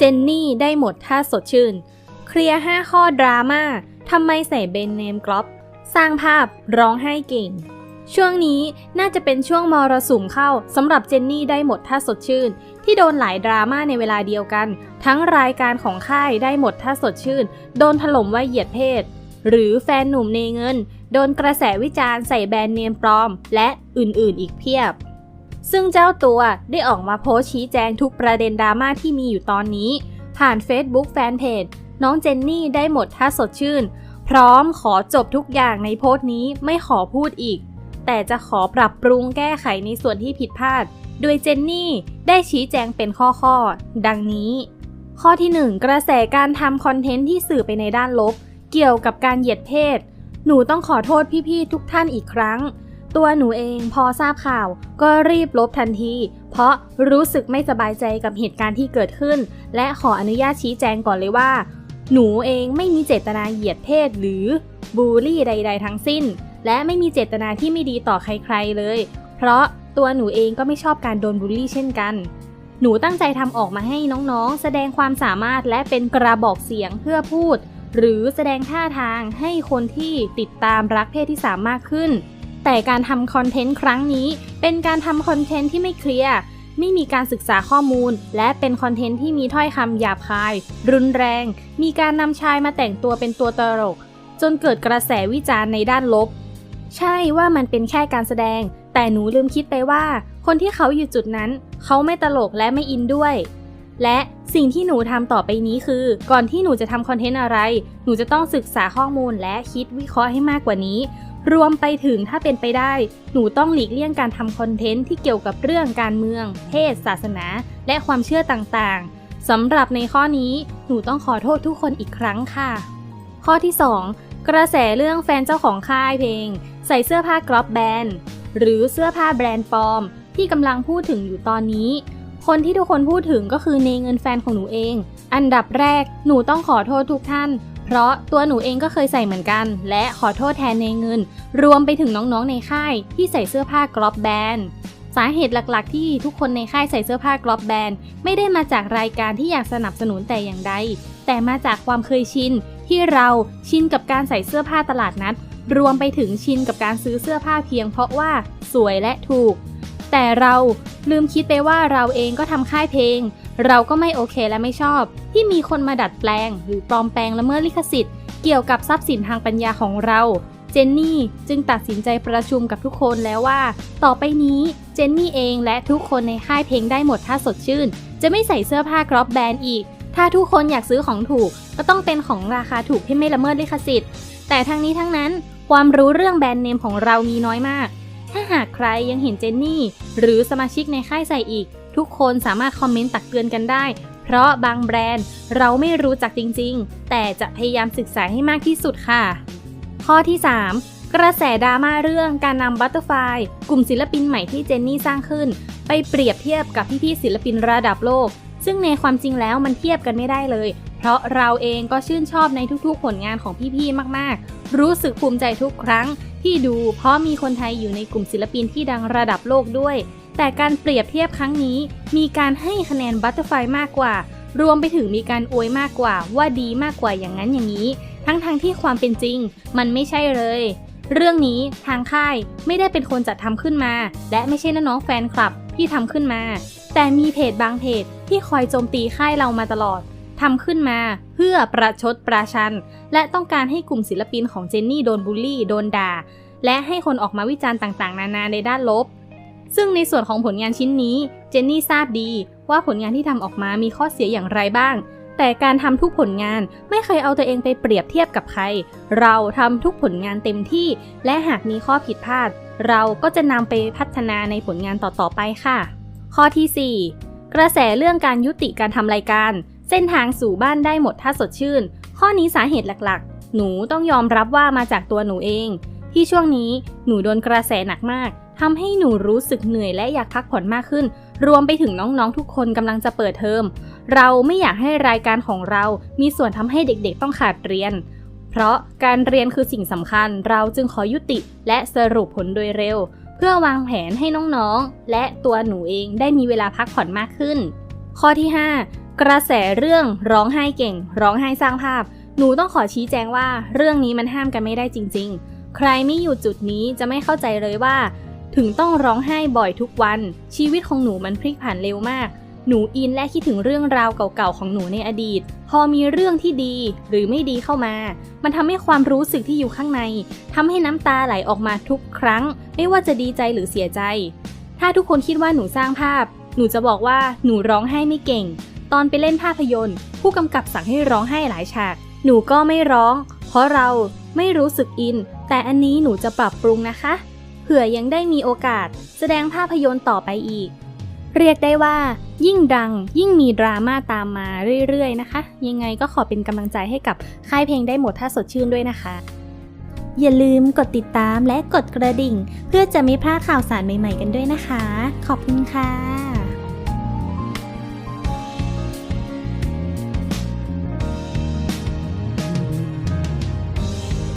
เจนนี่ได้หมดถ้าสดชื่น เคลียร์ 5 ข้อดราม่าทำไมใส่เบนเนมกรอบสร้างภาพร้องไห้เก่ง ช่วงนี้น่าจะเป็นช่วงมรสุมเข้าสำหรับเจนนี่ได้หมดถ้าสดชื่น ที่โดนหลายดราม่าในเวลาเดียวกัน ทั้งรายการของค่ายได้หมดถ้าสดชื่น โดนถล่มว่าเหยียดเพศ หรือแฟนหนุ่มเนเงิน โดนกระแสวิจารณ์ใส่แบรนด์เนมปลอม และอื่นๆ อีกเพียบ ซึ่งเจ้าตัวได้ออกมาโพสชี้แจงทุกประเด็นดราม่าที่มีอยู่ตอนนี้ ผ่าน Facebook Fanpage น้องเจนนี่ได้หมดถ้าสดชื่น พร้อมขอจบทุกอย่างในโพสต์นี้ไม่ขอพูดอีก แต่จะขอปรับปรุงแก้ไขในส่วนที่ผิดพลาด โดยเจนนี่ได้ชี้แจงเป็นข้อๆ ดังนี้ ข้อที่ 1 กระแสการทำคอนเทนต์ที่สื่อไปในด้านลบ เกี่ยวกับการเหยียดเพศ หนูต้องขอโทษพี่ๆทุกท่านอีกครั้ง ตัวหนูเองพอทราบข่าว ก็รีบลบทันที เพราะรู้สึกไม่สบายใจกับเหตุการณ์ที่เกิดขึ้น และขออนุญาตชี้แจงก่อนเลยว่า หนูเองไม่มีเจตนาเหยียดเพศหรือบูลลี่ใด ๆ ทั้งสิ้น และไม่มีเจตนาที่ไม่ดีต่อใครๆเลย เพราะตัวหนูเองก็ไม่ชอบการโดนบูลลี่เช่นกัน หนูตั้งใจทำออกมาให้น้องๆ แสดงความสามารถและเป็นกระบอกเสียงเพื่อพูด หรือแสดงท่าทางให้คนที่ติดตามรักเพศที่สามมากขึ้น แต่การทำคอนเทนต์ครั้งนี้ เป็นการทำคอนเทนต์ที่ไม่เคลียร์ไม่มีการศึกษาข้อมูล และเป็นคอนเทนต์ที่มีถ้อยคำหยาบคาย รุนแรง มีการนำชายมาแต่งตัวเป็นตัวตลก จนเกิดกระแสวิจารณ์ในด้านลบ ใช่ว่ามันเป็นแค่การแสดง แต่หนูลืมคิดไปว่า คนที่เขาอยู่จุดนั้น เขาไม่ตลกและไม่อินด้วย และสิ่งที่หนูทำต่อไปนี้คือ ก่อนที่หนูจะทำคอนเทนต์อะไร หนูจะต้องศึกษาข้อมูลและคิดวิเคราะห์ให้มากกว่านี้ รวมไปถึงถ้าเป็นไปได้ หนูต้องหลีกเลี่ยงการทำคอนเทนต์ที่เกี่ยวกับเรื่องการเมือง เพศ ศาสนา และความเชื่อต่างๆสำหรับในข้อนี้หนูต้องขอโทษทุกคนอีกครั้งค่ะ ข้อที่ 2 กระแสเรื่องแฟนเจ้าของค่ายเพลง ใส่เสื้อผ้ากรอบแบรนด์หรือเสื้อผ้าแบรนด์ปลอม ที่กำลังพูดถึงอยู่ตอนนี้ คนที่ทุกคนพูดถึงก็คือเนเงินแฟนของหนูเอง อันดับแรกหนูต้องขอโทษทุกท่าน เพราะตัวหนูเองก็เคยใส่เหมือนกัน และขอโทษแทนเนเงิน รวมไปถึงน้องๆในค่ายที่ใส่เสื้อผ้ากรอบแบรนด์สาเหตุหลักๆ ที่ทุกคนในค่ายใส่เสื้อผ้ากรอบแบรนด์ไม่ได้มาจากรายการที่อยากสนับสนุนแต่อย่างใด แต่มาจากความเคยชินที่เราชินกับการใส่เสื้อผ้าตลาดนัด รวมไปถึงชินกับการซื้อเสื้อผ้าเพียงเพราะว่าสวยและถูก แต่เราลืมคิดไปว่าเราเองก็ทำค่ายเพลง เราก็ไม่โอเคและไม่ชอบ ที่มีคนมาดัดแปลง หรือปลอมแปลงละเมิดลิขสิทธิ์เกี่ยวกับทรัพย์สินทางปัญญาของเรา เจนนี่จึงตัดสินใจประชุมกับทุกคนแล้วว่า ต่อไปนี้เจนนี่เองและทุกคนในค่ายเพลงได้หมดถ้าสดชื่น จะไม่ใส่เสื้อผ้ากรอบแบรนด์อีก ถ้าทุกคนอยากซื้อของถูก ก็ต้องเป็นของราคาถูกที่ไม่ละเมิดลิขสิทธิ์ แต่ทั้งนี้ทั้งนั้น ความรู้เรื่องแบรนด์เนมของเรามีน้อยมาก ถ้าหากใครยังเห็นเจนนี่ หรือสมาชิกในค่ายใส่อีก ทุกคนสามารถคอมเมนต์ตักเตือนกันได้ เพราะบางแบรนด์เราไม่รู้จักจริงๆ แต่จะพยายามศึกษาให้มากที่สุดค่ะ ข้อที่ 3 กระแสดราม่าเรื่องการนำบัตเตอร์ไฟกลุ่มศิลปินใหม่ที่เจนนี่สร้างขึ้น ไปเปรียบเทียบกับพี่ๆศิลปินระดับโลก ซึ่งในความจริงแล้วมันเทียบกันไม่ได้เลย เพราะเราเองก็ชื่นชอบในทุกๆ ผลงานของพี่ๆ มากๆ รู้สึกภูมิใจทุกครั้งที่ดูเพราะมีคนไทยอยู่ในกลุ่มศิลปินที่ดังระดับโลกด้วย แต่การเปรียบเทียบครั้งนี้ มีการให้คะแนนบัตเตอร์ไฟมากกว่า รวมไปถึงมีการอวยมากกว่า ว่าดีมากกว่าอย่างนั้นอย่างนี้ ทั้งๆทที่ความเป็นจริง มันไม่ใช่เลย เรื่องนี้ทางค่ายไม่ได้เป็นคนจัดทำขึ้นมา และไม่ใช่น้องแฟนคลับที่ทำขึ้นมา แต่มีเพจบางเพจที่คอยโจมตีค่ายเรามาตลอด ทำขึ้นมาเพื่อประชดประชัน และต้องการให้กลุ่มศิลปินของเจนนี่โดนบูลลี่ โดนด่า และให้คนออกมาวิจารณ์ต่างๆ นานาในด้านลบ ซึ่งในส่วนของผลงานชิ้นนี้ เจนนี่ทราบดีว่าผลงานที่ทำออกมามีข้อเสียอย่างไรบ้าง แต่การทำทุกผลงานไม่เคยเอาตัวเองไปเปรียบเทียบกับใคร เราทำทุกผลงานเต็มที่ และหากมีข้อผิดพลาด เราก็จะนำไปพัฒนาในผลงานต่อๆไปค่ะ ข้อที่ 4 กระแสเรื่องการยุติการทำรายการ เส้นทางสู่บ้านได้หมดถ้าสดชื่น ข้อนี้สาเหตุหลักๆ หนูต้องยอมรับว่ามาจากตัวหนูเอง ที่ช่วงนี้หนูโดนกระแสหนักมากทำให้หนูรู้สึกเหนื่อยและอยากพักผ่อนมากขึ้น รวมไปถึงน้องๆทุกคนกำลังจะเปิดเทอม เราไม่อยากให้รายการของเรามีส่วนทำให้เด็กๆต้องขาดเรียน เพราะการเรียนคือสิ่งสำคัญ เราจึงขอยุติและสรุปผลโดยเร็ว เพื่อวางแผนให้น้องๆ และตัวหนูเองได้มีเวลาพักผ่อนมากขึ้น ข้อที่ 5 กระแสเรื่องร้องไห้เก่ง ร้องไห้สร้างภาพ หนูต้องขอชี้แจงว่าเรื่องนี้มันห้ามกันไม่ได้จริง ๆ ใครไม่อยู่จุดนี้จะไม่เข้าใจเลยว่า ถึงต้องร้องไห้บ่อยทุกวัน ชีวิตของหนูมันพลิกผันเร็วมาก หนูอินและคิดถึงเรื่องราวเก่าๆของหนูในอดีต พอมีเรื่องที่ดีหรือไม่ดีเข้ามา มันทำให้ความรู้สึกที่อยู่ข้างในทำให้น้ำตาไหลออกมาทุกครั้ง ไม่ว่าจะดีใจหรือเสียใจ ถ้าทุกคนคิดว่าหนูสร้างภาพ หนูจะบอกว่าหนูร้องไห้ไม่เก่ง ตอนไปเล่นภาพยนตร์ ผู้กำกับสั่งให้ร้องไห้หลายฉาก หนูก็ไม่ร้อง เพราะเราไม่รู้สึกอิน แต่อันนี้หนูจะปรับปรุงนะคะ เผื่อยังได้มีโอกาส แสดงภาพยนตร์ต่อไปอีก เรียกได้ว่า ยิ่งดัง ยิ่งมีดราม่าตามมาเรื่อยๆนะคะ ยังไงก็ขอเป็นกำลังใจให้กับค่ายเพลงได้หมดถ้าสดชื่นด้วยนะคะ อย่าลืมกดติดตามและกดกระดิ่ง เพื่อจะไม่พลาดข่าวสารใหม่ ๆ กันด้วยนะคะ ขอบคุณค่ะ